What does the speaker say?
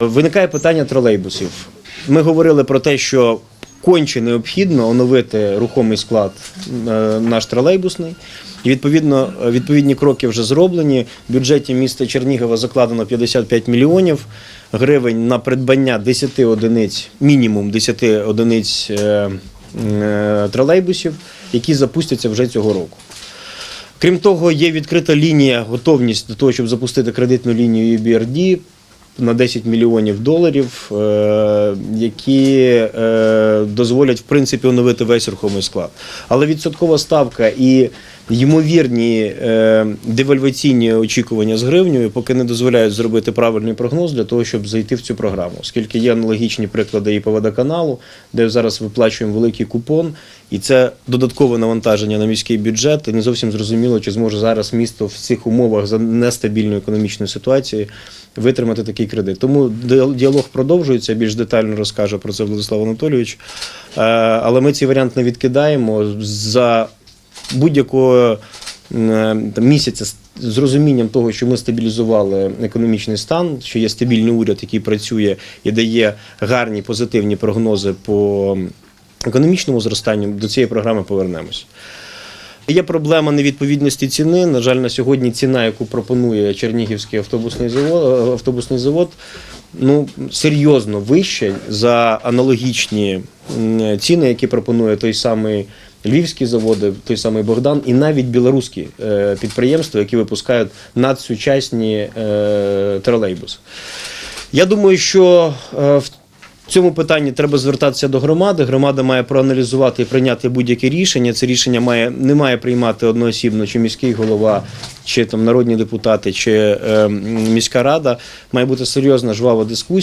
Виникає питання тролейбусів. Ми говорили про те, що конче необхідно оновити рухомий склад е, наш тролейбусний. І відповідно відповідні кроки вже зроблені. В бюджеті міста Чернігова закладено 55 мільйонів гривень на придбання 10 одиниць, мінімум 10 одиниць е, е, тролейбусів, які запустяться вже цього року. Крім того, є відкрита лінія, готовність до того, щоб запустити кредитну лінію EBRD на 10 мільйонів доларів, е, які е, дозволять в принципі оновити весь рухомий склад. Але відсоткова ставка і ймовірні е, девальваційні очікування з гривнею поки не дозволяють зробити правильний прогноз для того, щоб зайти в цю програму, оскільки є аналогічні приклади і по водоканалу, де зараз виплачуємо великий купон, і це додаткове навантаження на міський бюджет. І не зовсім зрозуміло, чи зможе зараз місто в цих умовах за нестабільної економічної ситуації витримати такий кредит. Тому діалог продовжується. Більш детально розкаже про це Владислав Анатолійович. Е, Але ми цей варіант не відкидаємо за будь-якого е, місяця з- розумінням того, що ми стабілізували економічний стан, що є стабільний уряд, який працює і дає гарні позитивні прогнози по економічному зростанню, до цієї програми повернемось. Є проблема невідповідності ціни. На жаль, на сьогодні ціна, яку пропонує Чернігівський автобусний завод, автобусний завод ну, серйозно вища за аналогічні ціни, які пропонує той самий Львівський заводи, той самий Богдан, і навіть білоруські е, підприємства, які випускають надсучасні е, тролейбуси. Я думаю, що е, в цьому питанні треба звертатися до громади. Громада має проаналізувати і прийняти будь-яке рішення. Це рішення має не має приймати одноосібно, чи міський голова, чи там народні депутати, чи е, міська рада. Має бути серйозна жвава дискусія.